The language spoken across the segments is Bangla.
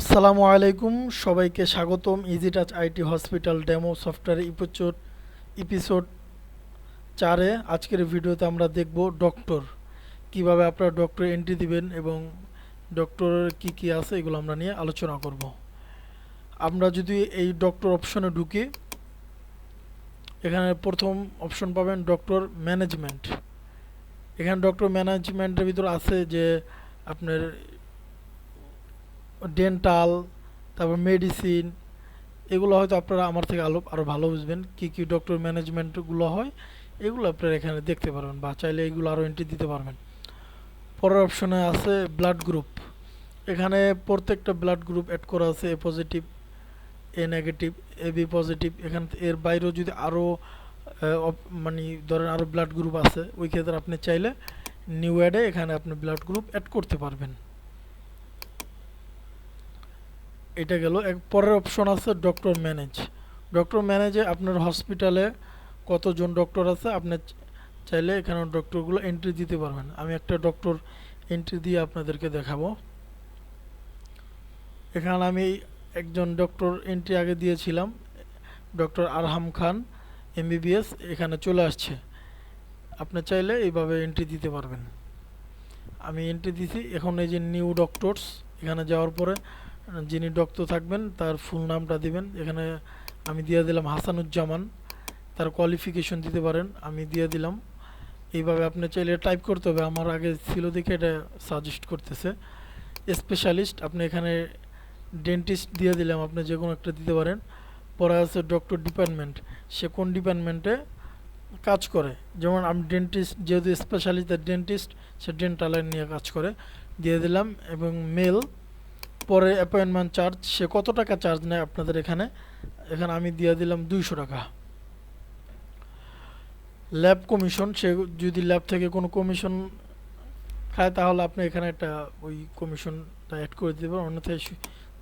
আসসালামু আলাইকুম, সবাইকে স্বাগতম easy touch IT hospital demo software episode episode চারে। আজকের ভিডিওতে আমরা দেখব ডক্টর, কীভাবে আপনারা ডক্টর এন্ট্রি দিবেন এবং ডক্টরের কি কি আছে এগুলো আমরা নিয়ে আলোচনা করব। আমরা যদি এই ডক্টর অপশনে ঢুকি, এখানে প্রথম অপশন পাবেন ডক্টর ম্যানেজমেন্ট এখানে ডক্টর ম্যানেজমেন্টের ভিতর আছে যে আপনার ডেন্টাল তারপর মেডিসিন এগুলো হয়তো আপনারা আমার থেকে আলো আরও ভালো বুঝবেন কী কী ডক্টর ম্যানেজমেন্টগুলো হয়, এগুলো আপনারা এখানে দেখতে পারবেন বা চাইলে এগুলো আরও এন্ট্রি দিতে পারবেন। পরের অপশনে আছে ব্লাড গ্রুপ এখানে প্রত্যেকটা ব্লাড গ্রুপ অ্যাড করা আছে A positive A negative A B positive এখান এর বাইরেও যদি আরও মানে ধরেন আরও ব্লাড গ্রুপ আছে, ওই ক্ষেত্রে আপনি চাইলে নিউ অ্যাডে এখানে আপনি ব্লাড গ্রুপ অ্যাড করতে পারবেন। এটা গেল। এক পরের অপশন আছে ডক্টর ম্যানেজ ডক্টর ম্যানেজে আপনার হসপিটালে কতজন ডক্টর আছে? আপনি চাইলে এখানে ডক্টরগুলো এন্ট্রি দিতে পারবেন। আমি একটা ডক্টর এন্ট্রি দিয়ে আপনাদেরকে দেখাবো। এখানে আমি একজন ডক্টর এন্ট্রি আগে দিয়েছিলাম। ডক্টর আরহাম খান এমবিবিএস এখানে চলে আসছে। আপনি চাইলে এইভাবে এন্ট্রি দিতে পারবেন। আমি এন্ট্রি দিছি। এখন এই যে নিউ ডক্টরস এখানে যাওয়ার পরে যিনি ডক্টর থাকবেন, তার ফুল নামটা দিবেন। এখানে আমি দিয়ে দিলাম হাসানুজ্জামান। তার কোয়ালিফিকেশন দিতে পারেন, আমি দিয়ে দিলাম। এইভাবে আপনি চাইলে টাইপ করতে হবে। আমার আগে ছিল দেখে এটা সাজেস্ট করতেছে। স্পেশালিস্ট আপনি এখানে ডেন্টিস্ট দিয়ে দিলাম। আপনি যে কোনো একটা দিতে পারেন। পরে আছে ডক্টর ডিপার্টমেন্ট সে কোন ডিপার্টমেন্টে কাজ করে? যেমন আমি ডেন্টিস্ট যেহেতু স্পেশালিস্ট ডেন্টিস্ট সে ডেন্টালের নিয়ে কাজ করে। দিয়ে দিলাম এবং মেল পরে অ্যাপয়েন্টমেন্ট চার্জ সে কত টাকা চার্জ নেয় আপনাদের এখানে? এখানে আমি দিয়ে দিলাম দুইশো টাকা। ল্যাব কমিশন সে যদি ল্যাব থেকে কোনো কমিশন খায়, তাহলে আপনি এখানে একটা ওই কমিশনটা অ্যাড করে দিতে পারেন। অন্যথায়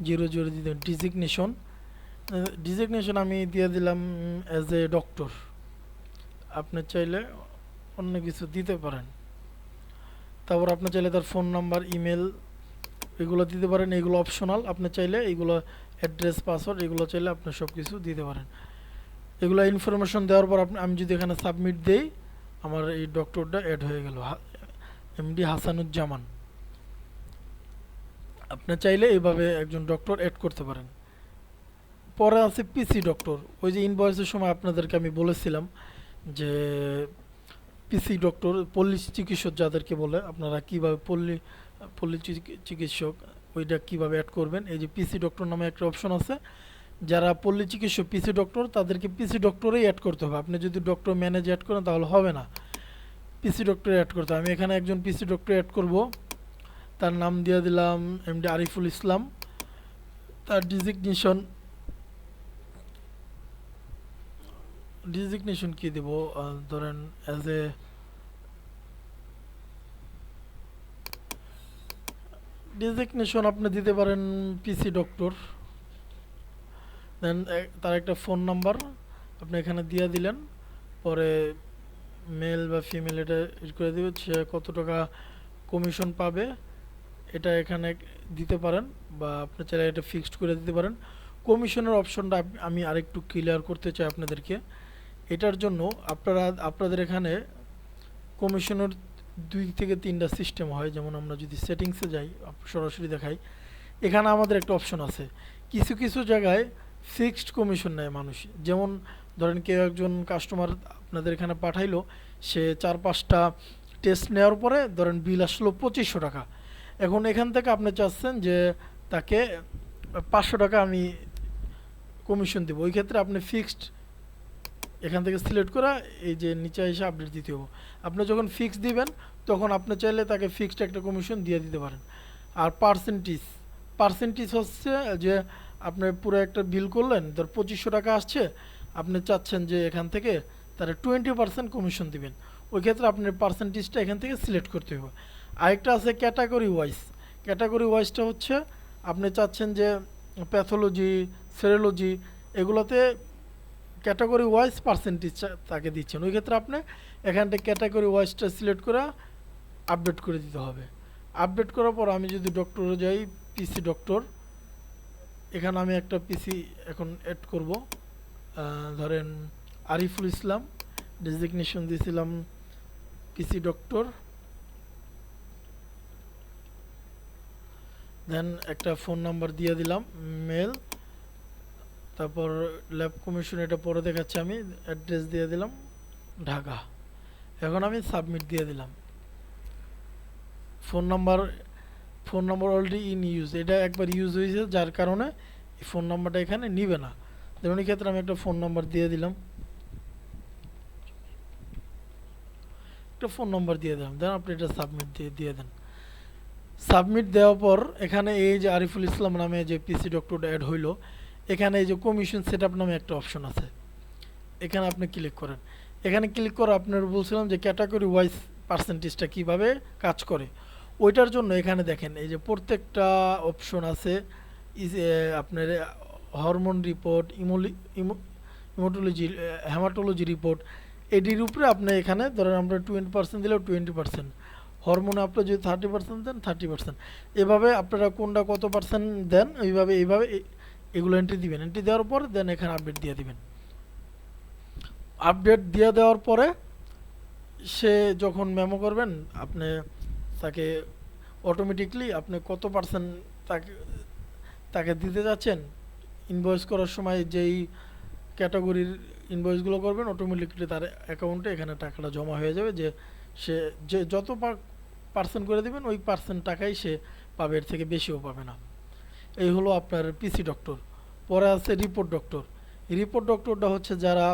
জিরো জিরো দিয়ে দেবেন। ডিজিগনেশন ডিজিগনেশন আমি দিয়ে দিলাম অ্যাজ এ ডক্টর আপনি চাইলে অন্য কিছু দিতে পারেন। তারপর আপনি চাইলে তার ফোন নাম্বার ইমেল এগুলো দিতে পারেন, এগুলো অপশনাল আপনি চাইলে এগুলো অ্যাড্রেস পাসওয়ার্ড এগুলো চাইলে আপনি সব কিছু দিতে পারেন। এগুলো ইনফরমেশন দেওয়ার পর আপনি আমি যদি এখানে সাবমিট দেই, আমার এই ডক্টরটা অ্যাড হয়ে গেল। এমডি হাসানুজ্জামান। আপনি চাইলে এইভাবে একজন ডক্টর অ্যাড করতে পারেন। পরে আছে পিসি ডক্টর ওই যে ইনভয়েসের সময় আপনাদেরকে আমি বলেছিলাম যে পিসি ডক্টর পল্লী চিকিৎসক যাদেরকে বলে, আপনারা কীভাবে পল্লী পল্লী চিকিৎসক, ওইটা কীভাবে অ্যাড করবেন? এই যে পিসি ডক্টর নামে একটা অপশন আছে। যারা পল্লী চিকিৎসক পিসি ডক্টর তাদেরকে পিসি ডক্টরেই অ্যাড করতে হবে। আপনি যদি ডক্টর ম্যানেজ অ্যাড করেন, তাহলে হবে না। পিসি ডক্টরে অ্যাড করতে হবে। আমি এখানে একজন পিসি ডক্টর অ্যাড করব। তার নাম দিয়ে দিলাম এমডি আরিফুল ইসলাম। তার ডিজিগনেশন ডিজিগনেশন কি দেব? ধরেন অ্যাজ এ ডিজিগনেশন আপনি দিতে পারেন পিসি ডক্টর দেন তার একটা ফোন নাম্বার আপনি এখানে দিয়ে দিলেন, পরে মেল বা ফিমেল এটা করে দেবে, সে কত টাকা কমিশন পাবে, এটা এখানে দিতে পারেন বা আপনি চাইলে এটা ফিক্সড করে দিতে পারেন। কমিশনের অপশনটা আমি আরেকটু ক্লিয়ার করতে চাই আপনাদেরকে। এটার জন্য আপনারা, আপনাদের এখানে কমিশনের দুই থেকে তিনটা সিস্টেম হয়, যেমন আমরা যদি সেটিংসে যাই সরাসরি দেখাই, এখানে আমাদের একটা অপশন আছে। কিছু কিছু জায়গায় ফিক্সড কমিশন নেয় মানুষ। যেমন ধরেন কেউ একজন কাস্টমার আপনাদের এখানে পাঠাইলো, সে চার, পাঁচটা টেস্ট নেওয়ার পরে ধরেন বিল আসলো পঁচিশশো টাকা। এখন এখান থেকে আপনি চাচ্ছেন যে তাকে পাঁচশো টাকা আমি কমিশন দেবো। ওই ক্ষেত্রে আপনি ফিক্সড এখান থেকে সিলেক্ট করা এই যে নিচে এসে আপডেট দিতে হবে। আপনি যখন ফিক্স দিবেন তখন আপনি চাইলে তাকে ফিক্সড একটা কমিশন দিয়ে দিতে পারেন। আর পার্সেন্টেজ পার্সেন্টেজ হচ্ছে যে আপনি পুরো একটা বিল করলেন, ধর পঁচিশশো টাকা আসছে, আপনি চাচ্ছেন যে এখান থেকে তারা টোয়েন্টি পার্সেন্ট কমিশন দিবেন। ওই ক্ষেত্রে আপনার পার্সেন্টেজটা এখান থেকে সিলেক্ট করতে হবে। আরেকটা আছে ক্যাটাগরি ওয়াইজ ক্যাটাগরি ওয়াইজটা হচ্ছে আপনি চাচ্ছেন যে প্যাথোলজি সেরোলজি এগুলোতে ক্যাটাগরি ওয়াইজ পার্সেন্টেজ তাকে দিচ্ছেন। ওই ক্ষেত্রে আপনি এখান থেকে ক্যাটাগরি ওয়াইজটা সিলেক্ট করে আপডেট করে দিতে হবে। আপডেট করার পর আমি যদি ডক্টরে যাই পিসি ডক্টর এখানে আমি একটা পিসি এখন অ্যাড করব। ধরেন আরিফুল ইসলাম ডেজিগনেশন দিয়েছিলাম পিসি ডক্টর দেন একটা ফোন নাম্বার দিয়ে দিলাম মেল তারপর ল্যাব কমিশন এটা পরে দেখাচ্ছি আমি অ্যাড্রেস দিয়ে দিলাম, ঢাকা। এখন আমি সাবমিট দিয়ে দিলাম। Phone number phone number already in use এটা একবার ইউজ হয়েছে, যার কারণে এই ফোন নাম্বারটা এখানে নিবে না। যেমন এই ক্ষেত্রে আমি একটা ফোন নাম্বার দিয়ে দিলাম। একটা ফোন নাম্বার দিয়ে দিলাম। দেন আপনি এটা সাবমিট দিয়ে দিয়ে দেন। সাবমিট দেওয়ার পর এখানে এই যে আরিফুল ইসলাম নামে যে পিসি ডক্টরটা অ্যাড হইল, এখানে এই যে কমিশন সেট নামে একটা অপশন আছে। এখানে আপনি ক্লিক করেন। এখানে ক্লিক করে আপনার বলছিলাম যে ক্যাটাগরি ওয়াইজ পার্সেন্টেজটা কীভাবে কাজ করে? ওইটার জন্য এখানে দেখেন, এই যে প্রত্যেকটা অপশন আছে আপনার হরমোন রিপোর্ট ইমোলি ইমোটোলজি হেমাটোলজি রিপোর্ট এটির উপরে আপনি এখানে ধরেন আমরা টোয়েন্টি পার্সেন্ট দিলেও টোয়েন্টি পার্সেন্ট হরমোনে আপনি যদি থার্টি পার্সেন্ট দেন থার্টি পার্সেন্ট এভাবে আপনারা কোনটা কত পার্সেন্ট দেন ওইভাবে এইভাবে এগুলো এন্ট্রি দিবেন এন্ট্রি দেওয়ার পর দেন এখানে আপডেট দিয়ে দিবেন। আপডেট দিয়ে দেওয়ার পরে সে যখন মেমো করবেন, আপনি তাকে অটোমেটিকলি আপনি কত পার্সেন্ট তাকে তাকে দিতে যাচ্ছেন? ইনভয়েস করার সময় যেই ক্যাটাগরির ইনভয়েসগুলো করবেন অটোমেটিকলি তার অ্যাকাউন্টে এখানে টাকাটা জমা হয়ে যাবে যে সে, যে যত পার্সেন্ট করে দেবেন, ওই পার্সেন্ট টাকাই সে পাবে, এর থেকে বেশিও পাবে না। এই হলো আপনার পিসি ডক্টর পরে আছে রিপোর্ট ডক্টর রিপোর্ট ডক্টরটা হচ্ছে যারা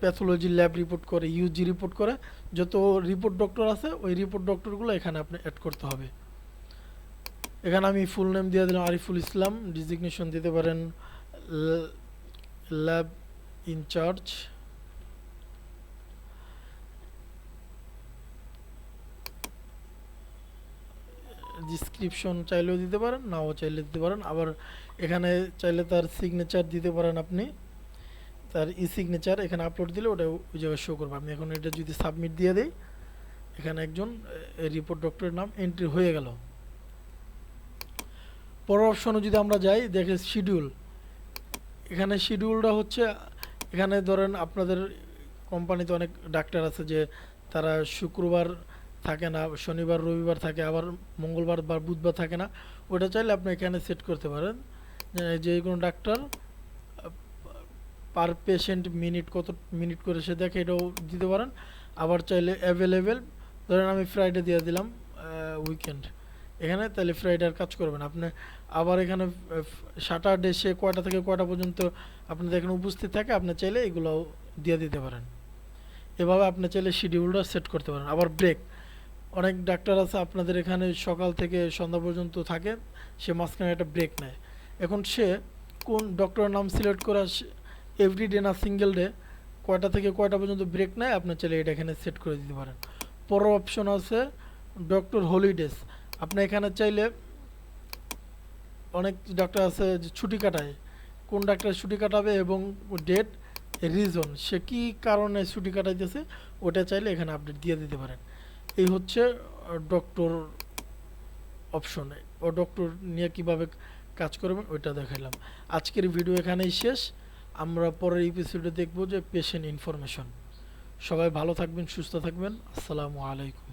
প্যাথোলজি ল্যাব রিপোর্ট করে ইউজি রিপোর্ট করে, যত রিপোর্ট ডক্টর আছে, ওই রিপোর্ট ডক্টরগুলো এখানে আপনি অ্যাড করতে হবে। এখানে আমি ফুল নেম দিয়ে দিলাম, আরিফুল ইসলাম ডিজিগনেশন দিতে পারেন ল্যাব ইনচার্জ ডিসক্রিপশন চাইলেও দিতে পারেন, নাও চাইলে দিতে পারেন। আবার এখানে চাইলে তার সিগনেচার দিতে পারেন আপনি। তার ই সিগনেচার এখানে আপলোড দিলে ওটা ওই জায়গায় শো করবে। আমি এখন এটা যদি সাবমিট দিয়ে দিই, এখানে একজন রিপোর্ট ডক্টরের নাম এন্ট্রি হয়ে গেল। পরের অপশনে যদি আমরা যাই, দেখে শিডিউল এখানে শিডিউলটা হচ্ছে, এখানে ধরেন আপনাদের কোম্পানিতে অনেক ডাক্তার আছে যে, তারা শুক্রবার থাকে না, শনিবার, রবিবার থাকে, আবার মঙ্গলবার বা বুধবার থাকে না। ওটা চাইলে আপনি এখানে সেট করতে পারেন। যে- যে কোনো ডাক্তার পার পেশেন্ট মিনিট কত মিনিট করে সে দেখে এটাও দিতে পারেন। আবার চাইলে অ্যাভেলেবেল ধরেন আমি ফ্রাইডে দিয়ে দিলাম উইকেন্ড এখানে তাহলে ফ্রাইডে আর কাজ করবেন আপনি আবার এখানে স্যাটারডে সে কয়টা থেকে কয়টা পর্যন্ত আপনাদের এখানে উপস্থিত থাকে, আপনি চাইলে এগুলো দিয়ে দিতে পারেন। এভাবে আপনি চাইলে শিডিউলটা সেট করতে পারেন। আবার ব্রেক অনেক ডাক্তার আছে, আপনাদের এখানে সকাল থেকে সন্ধ্যা পর্যন্ত থাকে, সে মাঝখানে একটা ব্রেক নেয়। এখন সে কোন ডক্টরের নাম সিলেক্ট করা এভরি ডে না সিঙ্গেল ডে কয়টা থেকে কয়টা পর্যন্ত ব্রেক নেয় আপনার চাইলে এটা এখানে সেট করে দিতে পারেন। পরের অপশন আছে ডক্টর হলিডেজ আপনি এখানে চাইলে অনেক ডাক্তার আছে যে ছুটি কাটায়। কোন ডাক্তার ছুটি কাটাবে এবং ডেট রিজন সে কী কারণে ছুটি কাটাইতেছে, ওটা চাইলে এখানে আপডেট দিয়ে দিতে পারেন। এই হচ্ছে ডক্টর অপশনে ও ডক্টর নিয়ে কীভাবে কাজ করবেন, ওইটা দেখাইলাম। আজকের ভিডিও এখানেই শেষ। আমরা পরের এপিসোডে দেখব যে পেশেন্ট ইনফরমেশন সবাই ভালো থাকবেন সুস্থ থাকবেন। আসসালামু আলাইকুম।